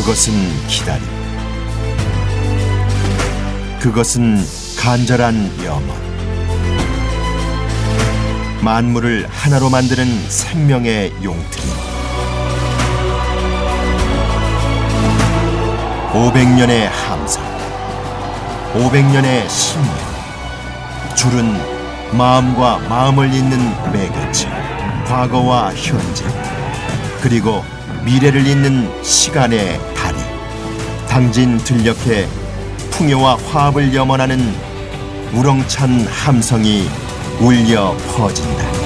그것은 기다림. 그것은 간절한 염원. 만물을 하나로 만드는 생명의 용틀이. 500년의 함성, 500년의 신명. 줄은 마음과 마음을 잇는 매개체, 과거와 현재, 그리고 미래를 잇는 시간의 다리. 당진 들녘에 풍요와 화합을 염원하는 우렁찬 함성이 울려 퍼진다.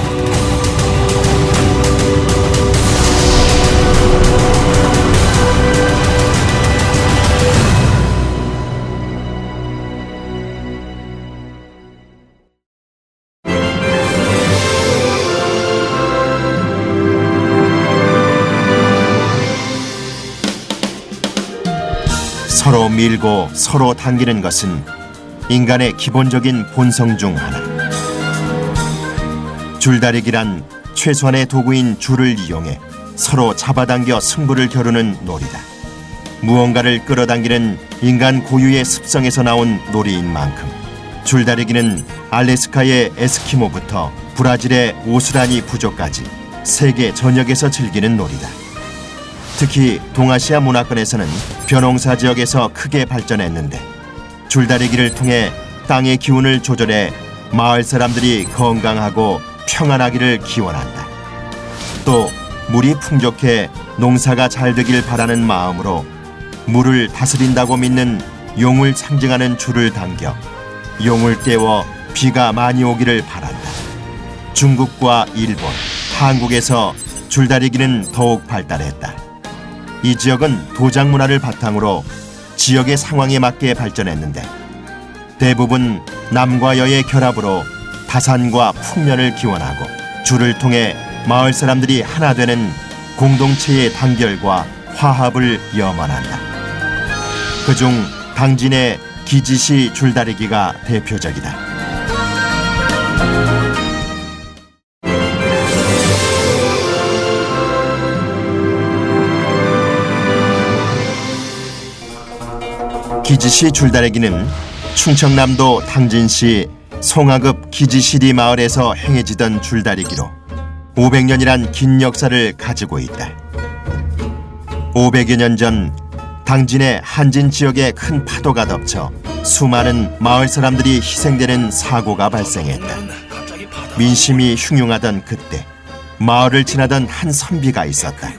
서로 밀고 서로 당기는 것은 인간의 기본적인 본성 중 하나. 줄다리기란 최소한의 도구인 줄을 이용해 서로 잡아당겨 승부를 겨루는 놀이다. 무언가를 끌어당기는 인간 고유의 습성에서 나온 놀이인 만큼 줄다리기는 알래스카의 에스키모부터 브라질의 오스라니 부족까지 세계 전역에서 즐기는 놀이다. 특히 동아시아 문화권에서는 벼농사 지역에서 크게 발전했는데 줄다리기를 통해 땅의 기운을 조절해 마을 사람들이 건강하고 평안하기를 기원한다. 또 물이 풍족해 농사가 잘 되길 바라는 마음으로 물을 다스린다고 믿는 용을 상징하는 줄을 당겨 용을 떼워 비가 많이 오기를 바란다. 중국과 일본, 한국에서 줄다리기는 더욱 발달했다. 이 지역은 도장 문화를 바탕으로 지역의 상황에 맞게 발전했는데 대부분 남과 여의 결합으로 다산과 풍년을 기원하고 줄을 통해 마을 사람들이 하나 되는 공동체의 단결과 화합을 염원한다. 그중 당진의 기지시 줄다리기가 대표적이다. 기지시 줄다리기는 충청남도 당진시 송하급 기지시리 마을에서 행해지던 줄다리기로 500년이란 긴 역사를 가지고 있다. 500여 년 전 당진의 한진 지역에 큰 파도가 덮쳐 수많은 마을 사람들이 희생되는 사고가 발생했다. 민심이 흉흉하던 그때 마을을 지나던 한 선비가 있었다.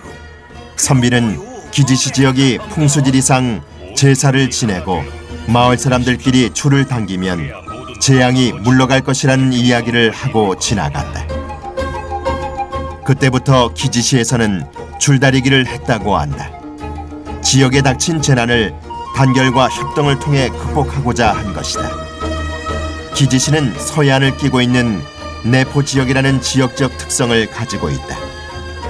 선비는 기지시 지역이 풍수지리상 제사를 지내고 마을 사람들끼리 줄을 당기면 재앙이 물러갈 것이라는 이야기를 하고 지나갔다. 그때부터 기지시에서는 줄다리기를 했다고 한다. 지역에 닥친 재난을 단결과 협동을 통해 극복하고자 한 것이다. 기지시는 서해안을 끼고 있는 내포 지역이라는 지역적 특성을 가지고 있다.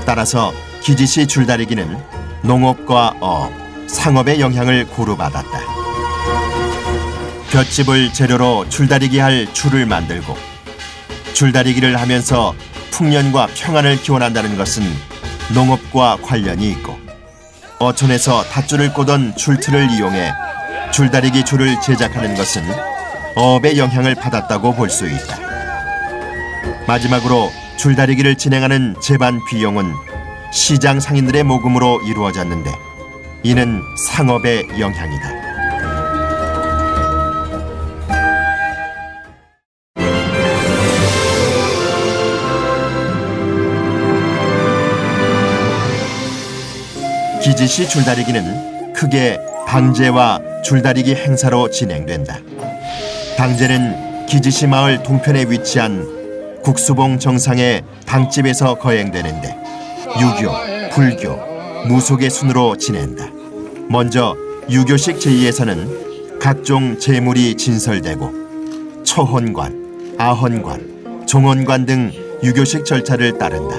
따라서 기지시 줄다리기는 농업과 어업, 상업의 영향을 고루 받았다. 볏짚을 재료로 줄다리기 할 줄을 만들고 줄다리기를 하면서 풍년과 평안을 기원한다는 것은 농업과 관련이 있고 어촌에서 닷줄을 꼬던 줄틀을 이용해 줄다리기 줄을 제작하는 것은 어업의 영향을 받았다고 볼 수 있다. 마지막으로 줄다리기를 진행하는 제반 비용은 시장 상인들의 모금으로 이루어졌는데 이는 상업의 영향이다. 기지시 줄다리기는 크게 당제와 줄다리기 행사로 진행된다. 당제는 기지시 마을 동편에 위치한 국수봉 정상의 당집에서 거행되는데 유교, 불교, 무속의 순으로 지낸다. 먼저 유교식 제의에서는 각종 제물이 진설되고 초혼관, 아혼관, 종혼관 등 유교식 절차를 따른다.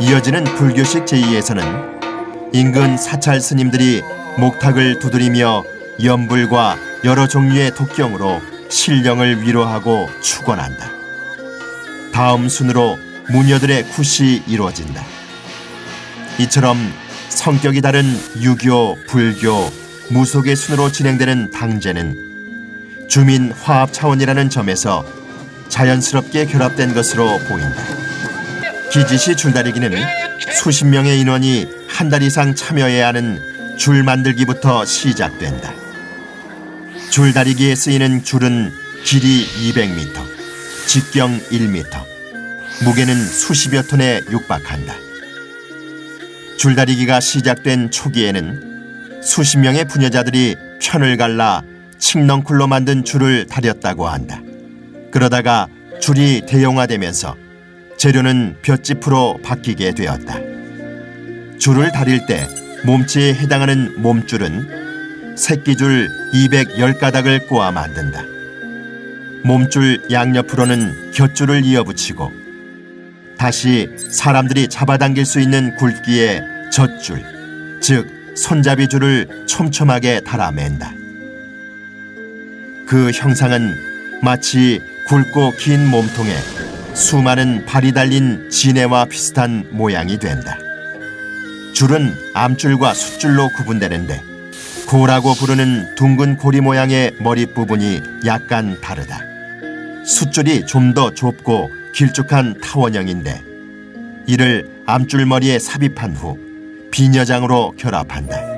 이어지는 불교식 제의에서는 인근 사찰 스님들이 목탁을 두드리며 연불과 여러 종류의 독경으로 신령을 위로하고 축원한다. 다음 순으로 무녀들의 굿이 이루어진다. 이처럼 성격이 다른 유교, 불교, 무속의 순으로 진행되는 당제는 주민 화합 차원이라는 점에서 자연스럽게 결합된 것으로 보인다. 기지시 줄다리기는 수십 명의 인원이 한 달 이상 참여해야 하는 줄 만들기부터 시작된다. 줄다리기에 쓰이는 줄은 길이 200m, 직경 1m, 무게는 수십여 톤에 육박한다. 줄다리기가 시작된 초기에는 수십 명의 부녀자들이 편을 갈라 칡넝쿨로 만든 줄을 다렸다고 한다. 그러다가 줄이 대용화되면서 재료는 볏짚으로 바뀌게 되었다. 줄을 다릴 때 몸체에 해당하는 몸줄은 새끼줄 210가닥을 꼬아 만든다. 몸줄 양옆으로는 곁줄을 이어붙이고 다시 사람들이 잡아당길 수 있는 굵기의 젖줄, 즉 손잡이 줄을 촘촘하게 달아맨다. 그 형상은 마치 굵고 긴 몸통에 수많은 발이 달린 지네와 비슷한 모양이 된다. 줄은 암줄과 숫줄로 구분되는데 고라고 부르는 둥근 고리 모양의 머리 부분이 약간 다르다. 숫줄이 좀 더 좁고 길쭉한 타원형인데 이를 암줄 머리에 삽입한 후 비녀장으로 결합한다.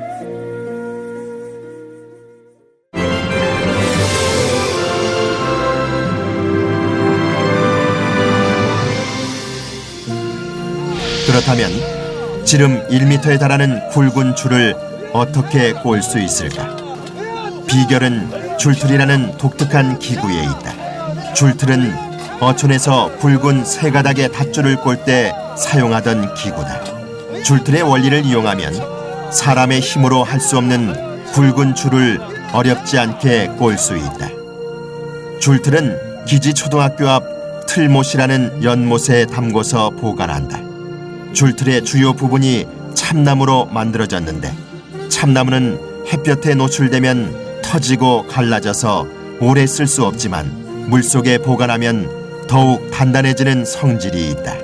그렇다면 지름 1m에 달하는 굵은 줄을 어떻게 꼴수 있을까? 비결은 줄틀이라는 독특한 기구에 있다. 줄틀은 어촌에서 굵은 세 가닥의 닷줄을 꼴 때 사용하던 기구다. 줄틀의 원리를 이용하면 사람의 힘으로 할 수 없는 굵은 줄을 어렵지 않게 꼴 수 있다. 줄틀은 기지 초등학교 앞 틀못이라는 연못에 담궈서 보관한다. 줄틀의 주요 부분이 참나무로 만들어졌는데 참나무는 햇볕에 노출되면 터지고 갈라져서 오래 쓸 수 없지만 물속에 보관하면 더욱 단단해지는 성질이 있다.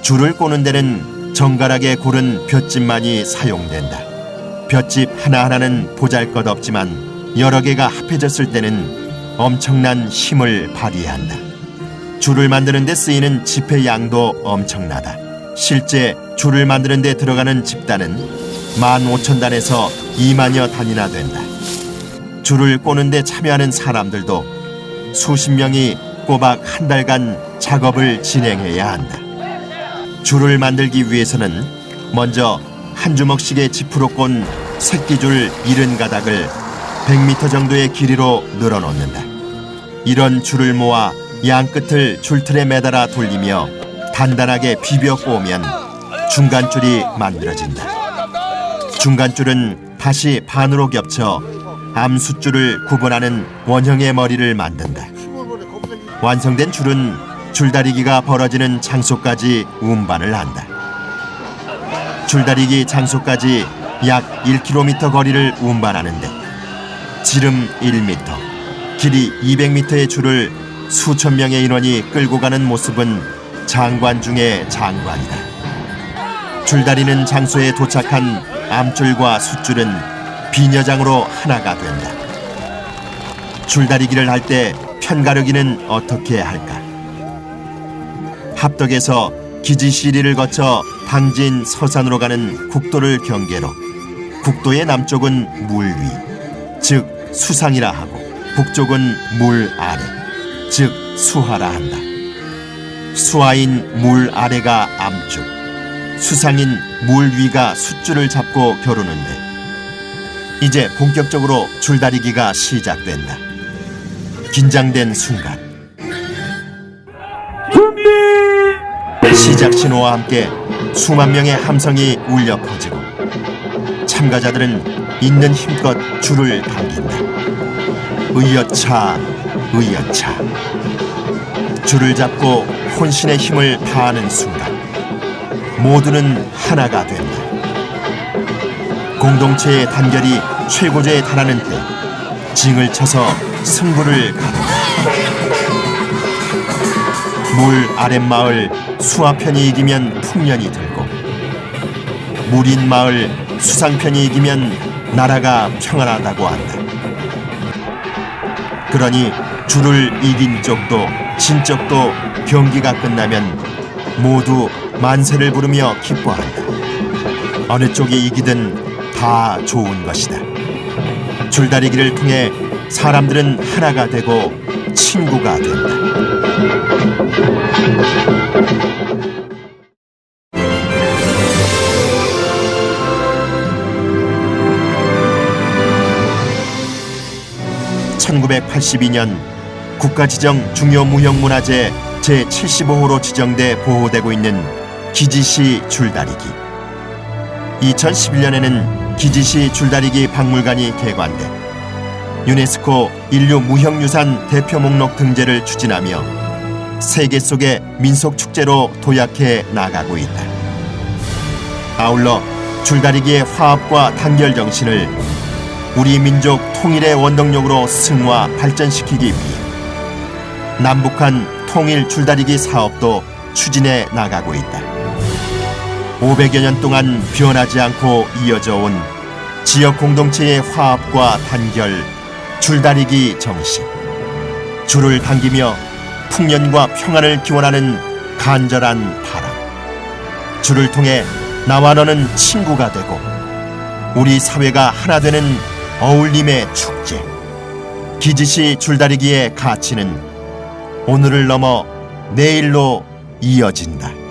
줄을 꼬는 데는 정갈하게 고른 볏짚만이 사용된다. 볏짚 하나하나는 보잘것 없지만 여러 개가 합해졌을 때는 엄청난 힘을 발휘한다. 줄을 만드는 데 쓰이는 짚의 양도 엄청나다. 실제 줄을 만드는 데 들어가는 집단은 15,000단에서 2만여 단이나 된다. 줄을 꼬는 데 참여하는 사람들도 수십 명이 꼬박 한 달간 작업을 진행해야 한다. 줄을 만들기 위해서는 먼저 한 주먹씩의 지프로 꼰 새끼줄 70가닥을 100m 정도의 길이로 늘어놓는다. 이런 줄을 모아 양 끝을 줄틀에 매달아 돌리며 단단하게 비벼 꼬으면 중간줄이 만들어진다. 중간줄은 다시 반으로 겹쳐 암숫줄을 구분하는 원형의 머리를 만든다. 완성된 줄은 줄다리기가 벌어지는 장소까지 운반을 한다. 줄다리기 장소까지 약 1km 거리를 운반하는데 지름 1m, 길이 200m의 줄을 수천 명의 인원이 끌고 가는 모습은 장관 중의 장관이다. 줄다리는 장소에 도착한 암줄과 숫줄은 비녀장으로 하나가 된다. 줄다리기를 할때 편가르기는 어떻게 할까? 합덕에서 기지시리를 거쳐 당진 서산으로 가는 국도를 경계로 국도의 남쪽은 물 위, 즉 수상이라 하고 북쪽은 물 아래, 즉 수하라 한다. 수하인 물 아래가 암쪽, 수상인 물 위가 숫줄을 잡고 겨루는데 이제 본격적으로 줄다리기가 시작된다. 긴장된 순간 준비 시작 신호와 함께 수만 명의 함성이 울려 퍼지고 참가자들은 있는 힘껏 줄을 당긴다. 의여차, 의여차. 줄을 잡고 혼신의 힘을 다하는 순간 모두는 하나가 된다. 공동체의 단결이 최고조에 달하는 때 징을 쳐서 승부를 가른다. 물 아랫마을 수화편이 이기면 풍년이 들고 무린 마을 수상편이 이기면 나라가 평안하다고 한다. 그러니 줄을 이긴 쪽도 진 쪽도 경기가 끝나면 모두 만세를 부르며 기뻐한다. 어느 쪽이 이기든 다 좋은 것이다. 줄다리기를 통해 사람들은 하나가 되고 친구가 된다. (1982년) 국가지정 중요무형문화재 제75호로 지정돼 보호되고 있는 기지시 줄다리기 2011년에는 기지시 줄다리기 박물관이 개관돼 유네스코 인류 무형유산 대표 목록 등재를 추진하며 세계 속의 민속 축제로 도약해 나가고 있다. 아울러 줄다리기의 화합과 단결 정신을 우리 민족 통일의 원동력으로 승화 발전시키기 위해 남북한 통일 줄다리기 사업도 추진해 나가고 있다. 500여 년 동안 변하지 않고 이어져 온 지역 공동체의 화합과 단결, 줄다리기 정신. 줄을 당기며 풍년과 평안을 기원하는 간절한 바람. 줄을 통해 나와 너는 친구가 되고 우리 사회가 하나 되는 어울림의 축제. 기지시 줄다리기의 가치는 오늘을 넘어 내일로 이어진다.